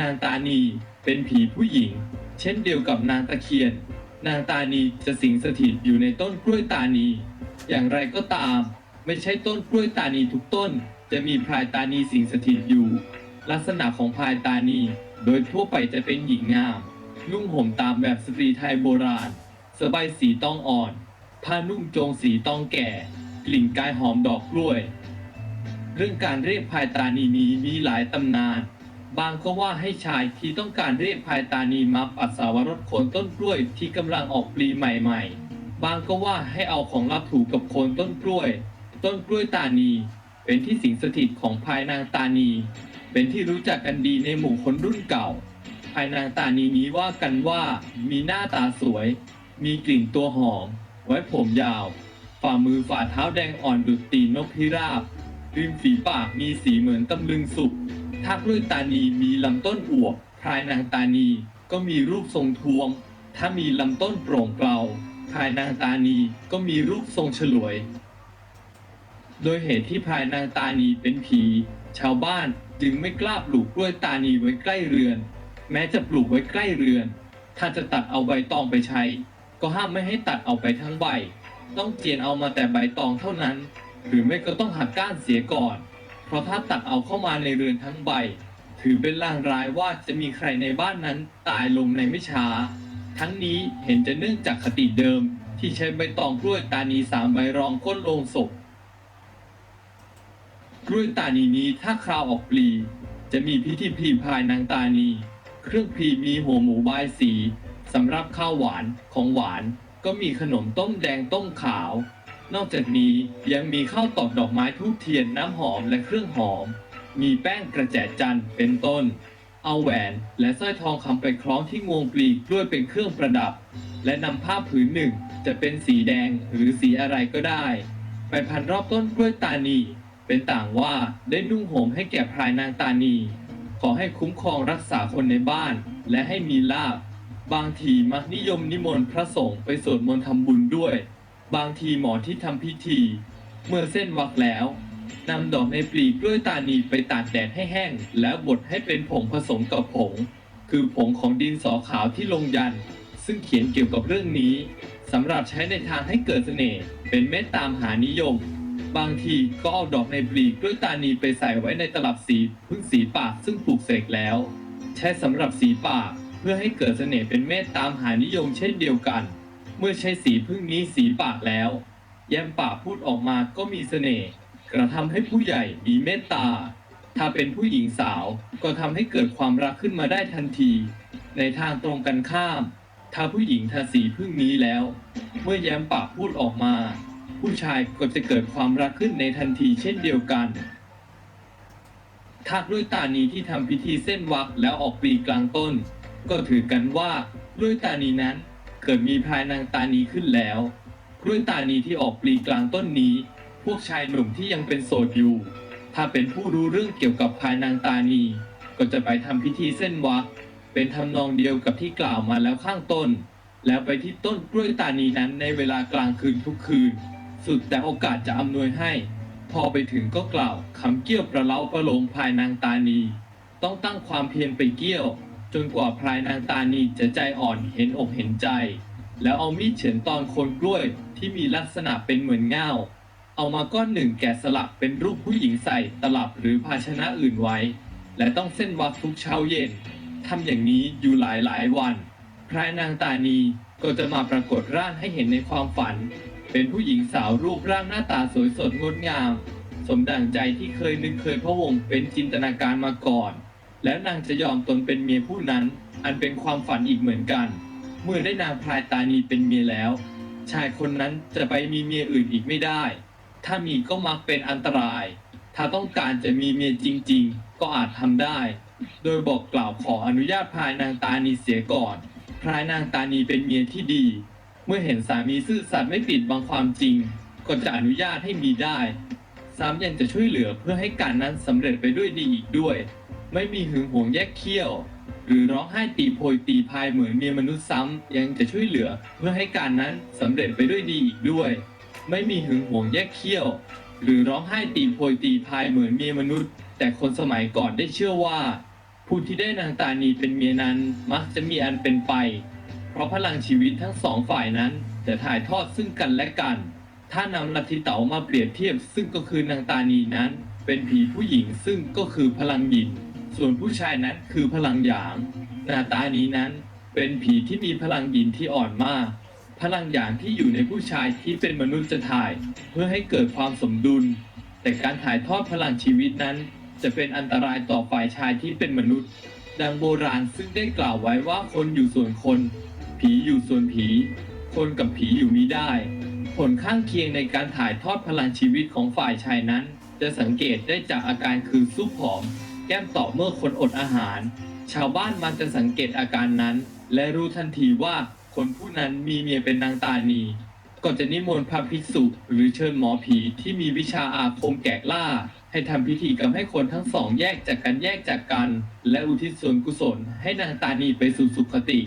นางตานีเป็นผีผู้หญิง เช่นเดียวกับนางตะเคียน นางตานีจะสิงสถิตอยู่ในต้นกล้วยตานี อย่างไรก็ตาม ไม่ใช่ต้นกล้วยตานีทุกต้น จะมีพลายตานีสิงสถิตอยู่ ลักษณะของพลายตานี โดยทั่วไปจะเป็นหญิงงาม นุ่งห่มตามแบบสตรีไทยโบราณสบายสีต้องอ่อน ผ้านุ่งโจงสีต้องแก่ กลิ่นกายหอมดอกกล้วย เรื่องการเรียกพายตานีนี้มีหลายตำนาน บางก็ว่าให้ชายที่ต้องการเรียกพายตานีมาปัสสาวรสโคนต้นกล้วยที่กำลังออกปลีใหม่ๆ บางก็ว่าให้เอาของลับถูกับโคนต้นกล้วย ต้นกล้วยตานี เป็นที่สิงสถิตของพายนางตานี เป็นที่รู้จักกันดีในหมู่คนรุ่นเก่าภายนางตานีนี้ว่ากันว่ามีหน้าตาสวย มีกลิ่นตัวหอม ไว้ผมยาว ฝ่ามือฝ่าเท้าแดงอ่อนดุจตีนนกพิราบริมฝีปากมีสีเหมือนตำลึงสุก ทักด้วยตานีมีลำต้นอวบพลายนางตานีก็มีรูปทรงทวง ถ้ามีลำต้นโปร่งเกลาพายนางตานีก็มีรูปทรงฉลวย โดยเหตุที่พายนางตานีเป็นผี ชาวบ้านจึงไม่กล้าปลูกกล้วยตานีไว้ใกล้เรือน แม้จะปลูกไว้ใกล้เรือน ถ้าจะตัดเอาใบตองไปใช้ ก็ห้ามไม่ให้ตัดเอาไปทั้งใบ ต้องเจียนเอามาแต่ใบตองเท่านั้น หรือไม่ก็ต้องหักก้านเสียก่อน ราะถ้าตัดเอาเข้ามาในเรือนทั้งใบ ถือเป็นลางร้ายว่าจะมีใครในบ้านนั้นตายลงในไม่ช้า ทั้งนี้เห็นจะเนื่องจากคติเดิม ที่ใช้ใบตองกล้วยตานีสามใบรองก้นโลงศพกล้วยตานีนี้ถ้าคราวออกปลี จะมีพิธีพลีพายนางตานี เครื่องพลีมีหัวหมูบายสีสำหรับข้าวหวานของหวาน ก็มีขนมต้มแดงต้มขาว นอกจากนี้ยังมีข้าวตอกดอกไม้ทูบเทียนน้ำหอมและเครื่องหอม มีแป้งกระแจจันทร์เป็นต้น เอาแหวนและสร้อยทองคำไปคล้องที่งวงปลีกล้วยเป็นเครื่องประดับ และนำผ้าผืนหนึ่งจะเป็นสีแดงหรือสีอะไรก็ได้ ไปพันรอบต้นกล้วยตานี เป็นต่างว่าได้นุ่งห่มให้แก่พรายนางตานี ขอให้คุ้มครองรักษาคนในบ้าน และให้มีลาบ บางทีมักนิยมนิมนต์พระสงฆ์ไปสวดมนต์ทำบุญด้วย บางทีหมอที่ทำพิธี เมื่อเส้นวักแล้วนำดอกในปลีกล้วยตานีไปตากแดดให้แห้ง แล้วบดให้เป็นผงผสมกับผง คือผงของดินสอขาวที่ลงยัน ซึ่งเขียนเกี่ยวกับเรื่องนี้สำหรับใช้ในทางให้เกิดเสน่ห์เป็นเมตตามหานิยม บางทีก็เอาดอกในปลีกล้วยตานีไปใส่ไว้ในตลับสีพึ่งสีปากซึ่งปลูกเสกแล้ว ใช้สำหรับสีปากเพื่อให้เกิดเสน่ห์เป็นเมตตามหานิยมเช่นเดียวกัน เมื่อใช้สีพึ่งนี้สีปากแล้ว แย้มปากพูดออกมาก็มีเสน่ห์กระทำให้ผู้ใหญ่มีเมตตา ถ้าเป็นผู้หญิงสาวก็ทำให้เกิดความรักขึ้นมาได้ทันที ในทางตรงกันข้าม ถ้าผู้หญิงทาสีพึ่งนี้แล้ว เมื่อแย้มปากพูดออกมา ผู้ชายก็จะเกิดความรักขึ้นในทันทีเช่นเดียวกันทักด้วยตานีที่ทำพิธีเส้นวักแล้วออกปลีกลางต้น ก็ถือกันว่าด้วยตานีนั้น เกิดมีพายนางตานีขึ้นแล้วด้วยตานีที่ออกปลีกลางต้นนี้ พวกชายหนุ่มที่ยังเป็นโสดอยู่ ถ้าเป็นผู้รู้เรื่องเกี่ยวกับพายนางตานี ก็จะไปทำพิธีเส้นวักเป็นทำนองเดียวกับที่กล่าวมาแล้วข้างต้น แล้วไปที่ต้นกล้วยตานีนั้นในเวลากลางคืนทุกคืน สุดแต่โอกาสจะอำนวยให้ พอไปถึงก็กล่าวคำเกี้ยวประเล้าประโลมพายนางตานี ต้องตั้งความเพียรไปเกี้ยว จนกว่าพลายนางตานีจะใจอ่อนเห็นอกเห็นใจ แล้วเอามีดเฉือนตอนคนกล้วยที่มีลักษณะเป็นเหมือนเง่าเอามาก้อนหนึ่งแกะสลักเป็นรูปผู้หญิงใส่ตลับหรือภาชนะอื่นไว้ และต้องเส้นวักทุกเช้าเย็นทำอย่างนี้อยู่หลายหลายวัน พระนางตานีก็จะมาปรากฏร่างให้เห็นในความฝัน เป็นผู้หญิงสาวรูปร่างหน้าตาสวยสดงดงาม สมดังใจที่เคยนึกเคยพะวงเป็นจินตนาการมาก่อน แล้วนางจะยอมตนเป็นเมียผู้นั้น อันเป็นความฝันอีกเหมือนกัน เมื่อได้นางพลายตานีเป็นเมียแล้ว ชายคนนั้นจะไปมีเมียอื่นอีกไม่ได้ ถ้ามีก็มักเป็นอันตราย ถ้าต้องการจะมีเมียจริง ๆ ก็อาจทำได้ โดยบอกกล่าวขออนุญาตพลายนางตานีเสียก่อน พลายนางตานีเป็นเมียที่ดี เมื่อเห็นสามีซื่อสัตย์ไม่ปิดบังความจริง ก็จะอนุญาตให้มีได้ ซ้ำยังจะช่วยเหลือเพื่อให้การนั้นสำเร็จไปด้วยดีอีกด้วย ไม่มีหึงหวงแยกเขี้ยว หรือร้องไห้ตีโพยตีพายเหมือนเมียมนุษย์ซ้ำยังจะช่วยเหลือเพื่อให้การนั้นสำเร็จไปด้วยดีอีกด้วย ไม่มีหึงหวงแยกเขี้ยว หรือร้องไห้ตีโพยตีพายเหมือนเมียมนุษย์ แต่คนสมัยก่อนได้เชื่อว่า ผู้ที่ได้นางตานีเป็นเมียนั้นมักจะมีอันเป็นไป เพราะพลังชีวิตทั้งสองฝ่ายนั้นจะถ่ายทอดซึ่งกันและกัน ถ้านำลัทธิเต๋ามาเปรียบเทียบซึ่งก็คือนางตานีนั้น เป็นผีผู้หญิงซึ่งก็คือพลังหยิน ส่วนผู้ชายนั้นคือพลังหยาง หน้าตานี้นั้นเป็นผีที่มีพลังหยินที่อ่อนมาก พลังหยางที่อยู่ในผู้ชายที่เป็นมนุษย์จะถ่าย เพื่อให้เกิดความสมดุล แต่การถ่ายทอดพลังชีวิตนั้น จะเป็นอันตรายต่อฝ่ายชายที่เป็นมนุษย์ ดังโบราณซึ่งได้กล่าวไว้ว่าคนอยู่ส่วนคน ผีอยู่ส่วนผี คนกับผีอยู่มิได้ ผลข้างเคียงในการถ่ายทอดพลังชีวิตของฝ่ายชายนั้น จะสังเกตได้จากอาการคือซุปผอม แก้มต่อเมื่อคนอดอาหาร ชาวบ้านมันจะสังเกตอาการนั้น และรู้ทันทีว่าคนผู้นั้นมีเมียเป็นนางตานีก่อนจะนิมนต์พระภิกษุหรือเชิญหมอผีที่มีวิชาอาคมแกะล่าให้ทำพิธีกรรมให้คนทั้งสองแยกจากกันแยกจากกัน และอุทิศส่วนกุศลให้นางตานีไปสู่สุคติ